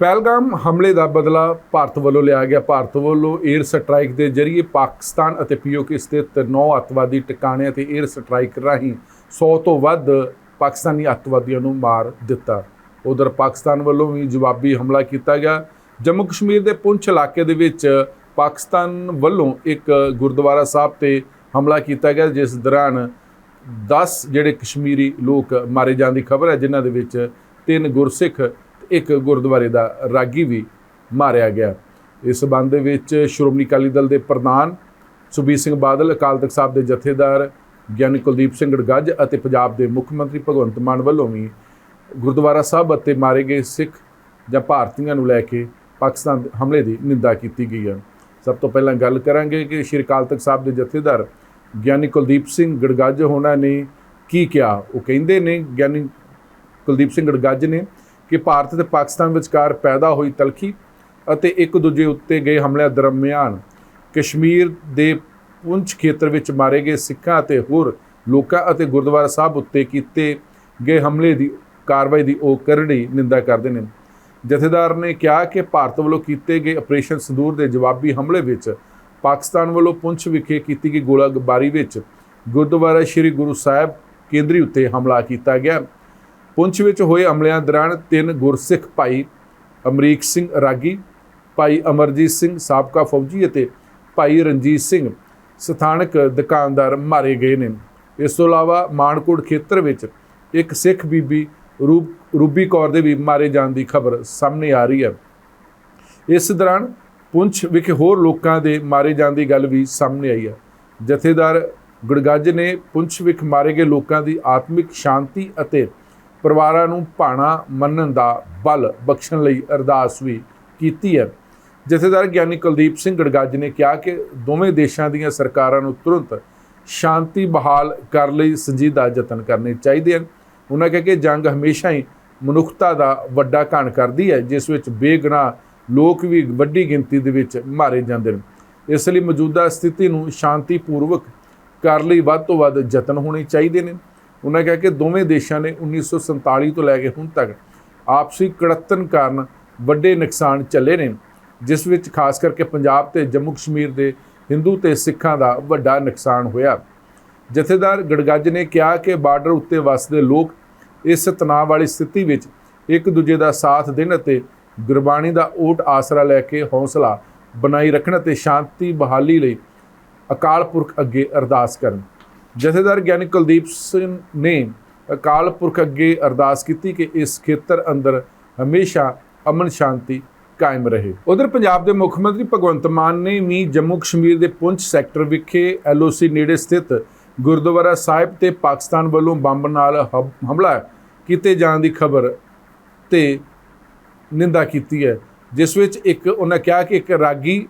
ਪਹਿਲਗਾਮ ਹਮਲੇ ਦਾ ਬਦਲਾ ਭਾਰਤ ਵੱਲੋਂ ਲਿਆ ਗਿਆ। ਭਾਰਤ ਵੱਲੋਂ 에ਅਰ ਸਟ੍ਰਾਈਕ ਦੇ ਜ਼ਰੀਏ ਪਾਕਿਸਤਾਨ ਅਤੇ ਪੀਓਕੇ ਸਥਿਤ ਨੌ ਅੱਤਵਾਦੀ ਟਿਕਾਣਿਆਂ ਤੇ 에ਅਰ ਸਟ੍ਰਾਈਕ ਰਾਹੀਂ 100 ਤੋਂ ਵੱਧ ਪਾਕਿਸਤਾਨੀ ਅੱਤਵਾਦੀਆਂ ਨੂੰ ਮਾਰ ਦਿੱਤਾ। ਉਧਰ ਪਾਕਿਸਤਾਨ ਵੱਲੋਂ ਵੀ ਜਵਾਬੀ ਹਮਲਾ ਕੀਤਾ ਗਿਆ। ਜੰਮੂ ਕਸ਼ਮੀਰ ਦੇ ਪੁੰਛ ਇਲਾਕੇ ਦੇ ਵਿੱਚ ਪਾਕਿਸਤਾਨ ਵੱਲੋਂ ਇੱਕ ਗੁਰਦੁਆਰਾ ਸਾਹਿਬ ਤੇ ਹਮਲਾ ਕੀਤਾ ਗਿਆ, ਜਿਸ ਦੌਰਾਨ 10 ਜਿਹੜੇ ਕਸ਼ਮੀਰੀ ਲੋਕ ਮਾਰੇ ਜਾਣ ਦੀ ਖਬਰ ਹੈ, ਜਿਨ੍ਹਾਂ ਦੇ ਵਿੱਚ ਤਿੰਨ ਗੁਰਸਿੱਖ ਇੱਕ ਗੁਰਦੁਆਰੇ ਦਾ ਰਾਗੀ ਵੀ ਮਾਰਿਆ ਗਿਆ। ਇਸ ਸਬੰਧ ਦੇ ਵਿੱਚ ਸ਼੍ਰੋਮਣੀ ਅਕਾਲੀ ਦਲ ਦੇ ਪ੍ਰਧਾਨ ਸੁਬੀਰ ਸਿੰਘ ਬਾਦਲ, ਅਕਾਲ ਤਖਤ ਸਾਹਿਬ ਦੇ ਜਥੇਦਾਰ ਗਿਆਨੀ ਕੁਲਦੀਪ ਸਿੰਘ ਗੜਗੱਜ ਅਤੇ ਪੰਜਾਬ ਦੇ ਮੁੱਖ ਮੰਤਰੀ ਭਗਵੰਤ ਮਾਨ ਵੱਲੋਂ ਵੀ ਗੁਰਦੁਆਰਾ ਸਾਹਿਬ ਅਤੇ ਮਾਰੇ ਗਏ ਸਿੱਖ ਜਾਂ ਭਾਰਤੀਆਂ ਨੂੰ ਲੈ ਕੇ ਪਾਕਿਸਤਾਨ ਦੇ ਹਮਲੇ ਦੀ ਨਿੰਦਾ ਕੀਤੀ ਗਈ ਹੈ। ਸਭ ਤੋਂ ਪਹਿਲਾਂ ਗੱਲ ਕਰਾਂਗੇ ਕਿ ਸ਼੍ਰੀ ਅਕਾਲ ਤਖਤ ਸਾਹਿਬ ਦੇ ਜਥੇਦਾਰ ਗਿਆਨੀ ਕੁਲਦੀਪ ਸਿੰਘ ਗੜਗੱਜ ਹੋਣਾ ਨੇ ਕੀ ਕਿਹਾ। ਉਹ ਕਹਿੰਦੇ ਨੇ, ਗਿਆਨੀ ਕੁਲਦੀਪ ਸਿੰਘ ਗੜਗੱਜ ਨੇ ਕਿ ਭਾਰਤ ਤੇ ਪਾਕਿਸਤਾਨ ਵਿਚਕਾਰ ਪੈਦਾ ਹੋਈ ਤਲਖੀ ਅਤੇ ਇੱਕ ਦੂਜੇ ਉੱਤੇ ਗਏ ਹਮਲਿਆਂ ਦਰਮਿਆਨ ਕਸ਼ਮੀਰ ਦੇ ਪੁੰਛ ਖੇਤਰ ਵਿੱਚ ਮਾਰੇ ਗਏ ਸਿੱਖਾਂ ਅਤੇ ਹੋਰ ਲੋਕਾਂ ਅਤੇ ਗੁਰਦੁਆਰਾ ਸਾਹਿਬ ਉੱਤੇ ਕੀਤੇ ਗਏ ਹਮਲੇ ਦੀ ਕਾਰਵਾਈ ਦੀ ਉਹ ਕਰੜੀ ਨਿੰਦਾ ਕਰਦੇ ਨੇ। ਜਥੇਦਾਰ ਨੇ ਕਿਹਾ ਕਿ ਭਾਰਤ ਵੱਲੋਂ ਕੀਤੇ ਗਏ ਆਪਰੇਸ਼ਨ ਸੰਦੂਰ ਦੇ ਜਵਾਬੀ ਹਮਲੇ ਵਿੱਚ ਪਾਕਿਸਤਾਨ ਵੱਲੋਂ ਪੁੰਛ ਵਿਖੇ ਕੀਤੀ ਗਈ ਗੋਲਾਬਾਰੀ ਵਿੱਚ ਗੁਰਦੁਆਰਾ ਸ੍ਰੀ ਗੁਰੂ ਸਾਹਿਬ ਕੇਂਦਰੀ ਉੱਤੇ ਹਮਲਾ ਕੀਤਾ ਗਿਆ। ਪੁੰਛ ਵਿੱਚ ਹੋਏ ਹਮਲਿਆਂ ਦੌਰਾਨ ਤਿੰਨ ਗੁਰਸਿੱਖ ਭਾਈ ਅਮਰੀਕ ਸਿੰਘ ਰਾਗੀ, ਭਾਈ ਅਮਰਜੀਤ ਸਿੰਘ ਸਾਬਕਾ ਫੌਜੀ ਅਤੇ ਭਾਈ ਰਣਜੀਤ ਸਿੰਘ ਸਥਾਨਕ ਦੁਕਾਨਦਾਰ ਮਾਰੇ ਗਏ ਨੇ। ਇਸ ਤੋਂ ਇਲਾਵਾ ਮਾਨਕੋਟ ਖੇਤਰ ਵਿੱਚ ਇੱਕ ਸਿੱਖ ਬੀਬੀ ਰੂਪ, ਰੂਬੀ ਕੌਰ ਦੇ ਵੀ ਮਾਰੇ ਜਾਣ ਦੀ ਖਬਰ ਸਾਹਮਣੇ ਆ ਰਹੀ ਹੈ। ਇਸ ਦੌਰਾਨ ਪੁੰਛ ਵਿਖੇ ਹੋਰ ਲੋਕਾਂ ਦੇ ਮਾਰੇ ਜਾਣ ਦੀ ਗੱਲ ਵੀ ਸਾਹਮਣੇ ਆਈ ਹੈ। ਜਥੇਦਾਰ ਗੁੜਗੱਜ ਨੇ ਪੁੰਛ ਵਿਖ ਮਾਰੇ ਗਏ ਲੋਕਾਂ ਦੀ ਆਤਮਿਕ ਸ਼ਾਂਤੀ ਅਤੇ ਪਰਿਵਾਰਾਂ ਨੂੰ ਭਾਣਾ ਮੰਨਣ ਦਾ ਬਲ ਬਖਸ਼ਣ ਲਈ ਅਰਦਾਸ ਵੀ ਕੀਤੀ ਹੈ। ਜਥੇਦਾਰ ਗਿਆਨੀ ਕੁਲਦੀਪ ਸਿੰਘ ਗੜਗੱਜ ਨੇ ਕਿਹਾ ਕਿ ਦੋਵੇਂ ਦੇਸ਼ਾਂ ਦੀਆਂ ਸਰਕਾਰਾਂ ਨੂੰ ਤੁਰੰਤ ਸ਼ਾਂਤੀ ਬਹਾਲ ਕਰਨ ਲਈ ਸੰਜੀਦਾ ਯਤਨ ਕਰਨੇ ਚਾਹੀਦੇ ਹਨ। ਉਹਨਾਂ ਕਿਹਾ ਕਿ ਜੰਗ ਹਮੇਸ਼ਾ ਹੀ ਮਨੁੱਖਤਾ ਦਾ ਵੱਡਾ ਘਾਣ ਕਰਦੀ ਹੈ, ਜਿਸ ਵਿੱਚ ਬੇਗੁਨਾਹ ਲੋਕ ਵੀ ਵੱਡੀ ਗਿਣਤੀ ਦੇ ਵਿੱਚ ਮਾਰੇ ਜਾਂਦੇ ਨੇ। ਇਸ ਲਈ ਮੌਜੂਦਾ ਸਥਿਤੀ ਨੂੰ ਸ਼ਾਂਤੀਪੂਰਵਕ ਕਰਨ ਲਈ ਵੱਧ ਤੋਂ ਵੱਧ ਯਤਨ ਹੋਣੇ ਚਾਹੀਦੇ ਨੇ। ਉਹਨਾਂ ਕਿਹਾ ਕਿ ਦੋਵੇਂ ਦੇਸ਼ਾਂ ਨੇ 1947 ਤੋਂ ਲੈ ਕੇ ਹੁਣ ਤੱਕ ਆਪਸੀ ਕੜਤਨ ਕਾਰਨ ਵੱਡੇ ਨੁਕਸਾਨ ਚੱਲੇ ਨੇ, ਜਿਸ ਵਿੱਚ ਖਾਸ ਕਰਕੇ ਪੰਜਾਬ ਤੇ ਜੰਮੂ ਕਸ਼ਮੀਰ ਦੇ ਹਿੰਦੂ ਤੇ ਸਿੱਖਾਂ ਦਾ ਵੱਡਾ ਨੁਕਸਾਨ ਹੋਇਆ। ਜਥੇਦਾਰ ਗੜਗੱਜ ਨੇ ਕਿਹਾ ਕਿ ਬਾਰਡਰ ਉੱਤੇ ਵਸਦੇ ਲੋਕ ਇਸ ਤਣਾਅ ਵਾਲੀ ਸਥਿਤੀ ਵਿੱਚ ਇੱਕ ਦੂਜੇ ਦਾ ਸਾਥ ਦੇਣ ਅਤੇ ਗੁਰਬਾਣੀ ਦਾ ਓਟ ਆਸਰਾ ਲੈ ਕੇ ਹੌਸਲਾ ਬਣਾਈ ਰੱਖਣ ਅਤੇ ਸ਼ਾਂਤੀ ਬਹਾਲੀ ਲਈ ਅਕਾਲ ਪੁਰਖ ਅੱਗੇ ਅਰਦਾਸ ਕਰਨ। ਜਥੇਦਾਰ ਗਿਆਨੀ ਕੁਲਦੀਪ ਸਿੰਘ ਨੇ ਅਕਾਲ ਪੁਰਖ ਅੱਗੇ ਅਰਦਾਸ ਕੀਤੀ ਕਿ ਇਸ ਖੇਤਰ ਅੰਦਰ ਹਮੇਸ਼ਾ ਅਮਨ ਸ਼ਾਂਤੀ ਕਾਇਮ ਰਹੇ। ਉਧਰ ਪੰਜਾਬ ਦੇ ਮੁੱਖ ਮੰਤਰੀ ਭਗਵੰਤ ਮਾਨ ਨੇ ਵੀ ਜੰਮੂ ਕਸ਼ਮੀਰ ਦੇ ਪੁੰਛ ਸੈਕਟਰ ਵਿਖੇ ਐਲਓਸੀ ਨੇੜੇ ਸਥਿਤ ਗੁਰਦੁਆਰਾ ਸਾਹਿਬ ਤੇ ਪਾਕਿਸਤਾਨ ਵੱਲੋਂ ਬੰਬ ਨਾਲ ਹਮ- ਹਮਲਾ ਕੀਤੇ ਜਾਣ ਦੀ ਖਬਰ ਤੇ ਨਿੰਦਾ ਕੀਤੀ ਹੈ, ਜਿਸ ਵਿੱਚ ਇੱਕ ਉਹਨਾਂ ਕਿਹਾ ਕਿ ਇੱਕ ਰਾਗੀ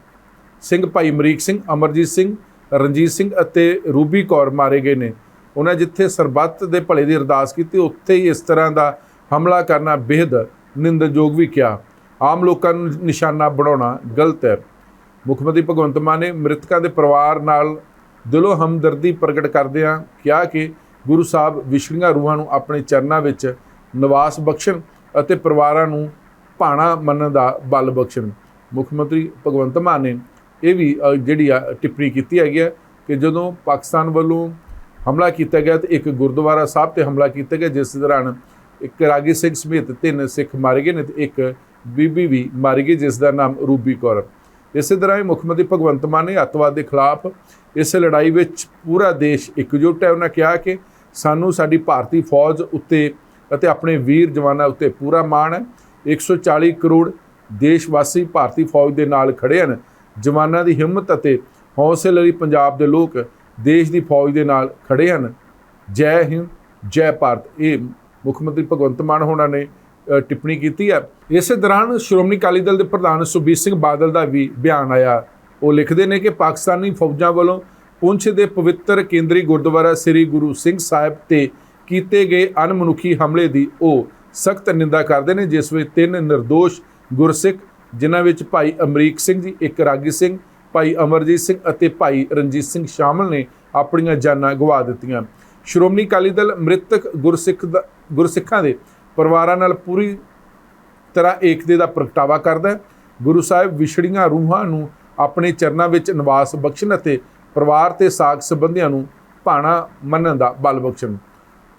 ਸਿੰਘ, ਭਾਈ ਅਮਰੀਕ ਸਿੰਘ, ਅਮਰਜੀਤ ਸਿੰਘ ਰਣਜੀਤ ਸਿੰਘ ਅਤੇ ਰੂਬੀ ਕੌਰ ਮਾਰੇ ਗਏ ਨੇ। ਉਹਨਾਂ ਜਿੱਥੇ ਸਰਬੱਤ ਦੇ ਭਲੇ ਦੀ ਅਰਦਾਸ ਕੀਤੀ, ਉੱਥੇ ਹੀ ਇਸ ਤਰ੍ਹਾਂ ਦਾ ਹਮਲਾ ਕਰਨਾ ਬੇहद ਨਿੰਦਣਯੋਗ ਵੀ ਕਿਹਾ। ਆਮ ਲੋਕਾਂ ਨੂੰ ਨਿਸ਼ਾਨਾ ਬਣਾਉਣਾ ਗਲਤ ਹੈ। ਮੁੱਖ ਮੰਤਰੀ ਭਗਵੰਤ ਮਾਨ ਨੇ ਮ੍ਰਿਤਕਾਂ ਦੇ ਪਰਿਵਾਰ ਨਾਲ ਦਿਲੋਂ ਹਮਦਰਦੀ ਪ੍ਰਗਟ ਕਰਦਿਆਂ ਕਿਹਾ ਕਿ ਗੁਰੂ ਸਾਹਿਬ ਵਿਛੜੀਆਂ ਰੂਹਾਂ ਨੂੰ ਆਪਣੇ ਚਰਨਾਂ ਵਿੱਚ ਨਿਵਾਸ ਬਖਸ਼ਣ ਅਤੇ ਪਰਿਵਾਰਾਂ ਨੂੰ ਭਾਣਾ ਮੰਨਣ ਦਾ ਬਲ ਬਖਸ਼ਣ। ਮੁੱਖ ਮੰਤਰੀ ਭਗਵੰਤ ਮਾਨ ਨੇ ਇਹ ਵੀ ਜਿਹੜੀ ਆ ਟਿੱਪਣੀ ਕੀਤੀ ਹੈਗੀ ਹੈ ਕਿ ਜਦੋਂ ਪਾਕਿਸਤਾਨ ਵੱਲੋਂ ਹਮਲਾ ਕੀਤਾ ਗਿਆ ਤੇ ਇੱਕ ਗੁਰਦੁਆਰਾ ਸਾਹਿਬ ਤੇ ਹਮਲਾ ਕੀਤਾ ਗਿਆ, ਜਿਸ ਦੌਰਾਨ ਇੱਕ ਰਾਗੀ ਸਿੰਘ ਸਮੇਤ ਤਿੰਨ ਸਿੱਖ ਮਾਰੇ ਗਏ ਨੇ ਤੇ ਇੱਕ ਬੀਬੀ ਵੀ ਮਾਰੀ ਗਈ, ਜਿਸ ਦਾ ਨਾਮ ਰੂਬੀ ਕੌਰ। ਇਸੇ ਤਰ੍ਹਾਂ ਹੀ ਮੁੱਖ ਮੰਤਰੀ ਭਗਵੰਤ ਮਾਨ ਨੇ ਅੱਤਵਾਦ ਦੇ ਖਿਲਾਫ ਇਸ ਲੜਾਈ ਵਿੱਚ ਪੂਰਾ ਦੇਸ਼ ਇਕਜੁੱਟ ਹੈ। ਉਹਨਾਂ ਕਿਹਾ ਕਿ ਸਾਨੂੰ ਸਾਡੀ ਭਾਰਤੀ ਫੌਜ ਉੱਤੇ ਅਤੇ ਆਪਣੇ ਵੀਰ ਜਵਾਨਾਂ ਉੱਤੇ ਪੂਰਾ ਮਾਣ ਹੈ। 140 ਕਰੋੜ ਦੇਸ਼ ਵਾਸੀ ਭਾਰਤੀ ਫੌਜ ਦੇ ਨਾਲ ਖੜੇ ਹਨ। ਜਵਾਨਾਂ ਦੀ ਹਿੰਮਤ ਅਤੇ ਹੌਸਲੇ ਲਈ ਪੰਜਾਬ ਦੇ ਲੋਕ ਦੇਸ਼ ਦੀ ਫੌਜ ਦੇ ਨਾਲ ਖੜੇ ਹਨ। ਜੈ ਹਿੰਦ, ਜੈ ਭਾਰਤ। ਇਹ ਮੁੱਖ ਮੰਤਰੀ ਭਗਵੰਤ ਮਾਨ ਹੋਣਾ ਨੇ ਟਿੱਪਣੀ ਕੀਤੀ ਹੈ। ਇਸੇ ਦੌਰਾਨ ਸ਼੍ਰੋਮਣੀ ਅਕਾਲੀ ਦਲ ਦੇ ਪ੍ਰਧਾਨ ਸੁਬੀਰ ਸਿੰਘ ਬਾਦਲ ਦਾ ਵੀ ਬਿਆਨ ਆਇਆ। ਉਹ ਲਿਖਦੇ ਨੇ ਕਿ ਪਾਕਿਸਤਾਨੀ ਫੌਜਾਂ ਵੱਲੋਂ ਪੁੰਛ ਦੇ ਪਵਿੱਤਰ ਕੇਂਦਰੀ ਗੁਰਦੁਆਰਾ ਸ੍ਰੀ ਗੁਰੂ ਸਿੰਘ ਸਾਹਿਬ ਤੇ ਕੀਤੇ ਗਏ ਅਨਮਨੁੱਖੀ ਹਮਲੇ ਦੀ ਉਹ ਸਖਤ ਨਿੰਦਾ ਕਰਦੇ ਨੇ, ਜਿਸ ਵਿੱਚ ਤਿੰਨ નિર્ਦੋਸ਼ ਗੁਰਸਿੱਖ ਜਿਨ੍ਹਾਂ ਵਿੱਚ ਭਾਈ ਅਮਰੀਕ ਸਿੰਘ ਜੀ, ਇੱਕ ਰਾਗੀ ਸਿੰਘ, ਭਾਈ ਅਮਰਜੀਤ ਸਿੰਘ ਅਤੇ ਭਾਈ ਰਣਜੀਤ ਸਿੰਘ ਸ਼ਾਮਲ ਨੇ ਆਪਣੀਆਂ ਜਾਨਾਂ ਗਵਾ ਦਿੱਤੀਆਂ। ਸ਼੍ਰੋਮਣੀ ਅਕਾਲੀ ਦਲ ਮ੍ਰਿਤਕ ਗੁਰਸਿੱਖ ਦਾ, ਗੁਰਸਿੱਖਾਂ ਦੇ ਪਰਿਵਾਰਾਂ ਨਾਲ ਪੂਰੀ ਤਰ੍ਹਾਂ ਏਕਤੇ ਦਾ ਪ੍ਰਗਟਾਵਾ ਕਰਦਾ ਹੈ। ਗੁਰੂ ਸਾਹਿਬ ਵਿਛੜੀਆਂ ਰੂਹਾਂ ਨੂੰ ਆਪਣੇ ਚਰਨਾਂ ਵਿੱਚ ਨਿਵਾਸ ਬਖਸ਼ਣ ਅਤੇ ਪਰਿਵਾਰ ਤੇ ਸਾਕ ਸੰਬੰਧੀਆਂ ਨੂੰ ਭਾਣਾ ਮੰਨਣ ਦਾ ਬਲ ਬਖਸ਼ਣ।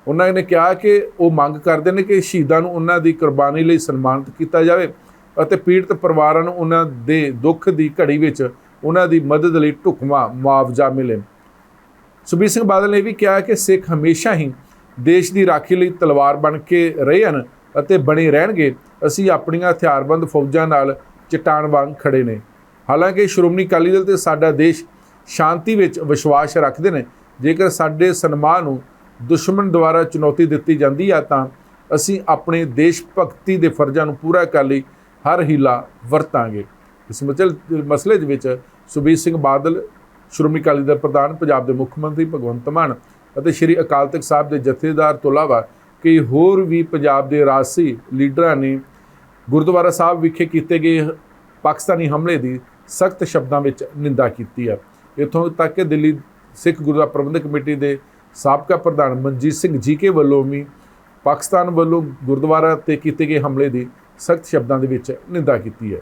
ਉਹਨਾਂ ਨੇ ਕਿਹਾ ਕਿ ਉਹ ਮੰਗ ਕਰਦੇ ਨੇ ਕਿ ਸ਼ਹੀਦਾਂ ਨੂੰ ਉਹਨਾਂ ਦੀ ਕੁਰਬਾਨੀ ਲਈ ਸਨਮਾਨਿਤ ਕੀਤਾ ਜਾਵੇ। ਅਤੇ ਪੀੜਤ ਪਰਿਵਾਰਾਂ ਨੂੰ ਉਹਨਾਂ ਦੇ ਦੁੱਖ ਦੀ ਘੜੀ ਵਿੱਚ ਉਹਨਾਂ ਦੀ ਮਦਦ ਲਈ ਢੁਕਵਾਂ ਮੁਆਵਜ਼ਾ ਮਿਲੇ। ਸੁਖਬੀਰ ਸਿੰਘ ਬਾਦਲ ਨੇ ਇਹ ਵੀ ਕਿਹਾ ਕਿ ਸਿੱਖ ਹਮੇਸ਼ਾ ਹੀ ਦੇਸ਼ ਦੀ ਰਾਖੀ ਲਈ ਤਲਵਾਰ ਬਣ ਕੇ ਰਹੇ ਹਨ ਅਤੇ ਬਣੇ ਰਹਿਣਗੇ। ਅਸੀਂ ਆਪਣੀਆਂ ਹਥਿਆਰਬੰਦ ਫੌਜਾਂ ਨਾਲ ਚਟਾਨ ਵਾਂਗ ਖੜੇ ਨੇ। ਹਾਲਾਂਕਿ ਸ਼੍ਰੋਮਣੀ ਅਕਾਲੀ ਦਲ ਤੇ ਸਾਡਾ ਦੇਸ਼ ਸ਼ਾਂਤੀ ਵਿੱਚ ਵਿਸ਼ਵਾਸ ਰੱਖਦੇ ਨੇ। ਜੇਕਰ ਸਾਡੇ ਸਨਮਾਨ ਨੂੰ ਦੁਸ਼ਮਣ ਦੁਆਰਾ ਚੁਣੌਤੀ ਦਿੱਤੀ ਜਾਂਦੀ ਆ ਤਾਂ ਅਸੀਂ ਆਪਣੇ ਦੇਸ਼ ਭਗਤੀ ਦੇ ਫਰਜ਼ਾਂ ਨੂੰ ਪੂਰਾ ਕਰਨ ਲਈ ਹਰ ਹੀਲਾ ਵਰਤਾਂਗੇ। ਇਸ ਮਚਲ, ਮਸਲੇ ਦੇ ਵਿੱਚ ਸੁਖਬੀਰ ਸਿੰਘ ਬਾਦਲ, ਸ਼੍ਰੋਮਣੀ ਅਕਾਲੀ ਦਲ ਪ੍ਰਧਾਨ, ਪੰਜਾਬ ਦੇ ਮੁੱਖ ਮੰਤਰੀ ਭਗਵੰਤ ਮਾਨ ਅਤੇ ਸ਼੍ਰੀ ਅਕਾਲ ਤਖਤ ਸਾਹਿਬ ਦੇ ਜਥੇਦਾਰ ਤੋਂ ਇਲਾਵਾ ਕਈ ਹੋਰ ਵੀ ਪੰਜਾਬ ਦੇ ਰਾਜਸੀ ਲੀਡਰਾਂ ਨੇ ਗੁਰਦੁਆਰਾ ਸਾਹਿਬ ਵਿਖੇ ਕੀਤੇ ਗਏ ਪਾਕਿਸਤਾਨੀ ਹਮਲੇ ਦੀ ਸਖਤ ਸ਼ਬਦਾਂ ਵਿੱਚ ਨਿੰਦਾ ਕੀਤੀ ਹੈ। ਇੱਥੋਂ ਤੱਕ ਕਿ ਦਿੱਲੀ ਸਿੱਖ ਗੁਰਦੁਆਰਾ ਪ੍ਰਬੰਧਕ ਕਮੇਟੀ ਦੇ ਸਾਬਕਾ ਪ੍ਰਧਾਨ ਮਨਜੀਤ ਸਿੰਘ ਜੀਕੇ ਵੱਲੋਂ ਵੀ ਪਾਕਿਸਤਾਨ ਵੱਲੋਂ ਗੁਰਦੁਆਰਾ ਤੇ ਕੀਤੇ ਗਏ ਹਮਲੇ ਦੀ ਸਖਤ ਸ਼ਬਦਾਂ ਦੇ ਵਿੱਚ ਨਿੰਦਾ ਕੀਤੀ ਹੈ।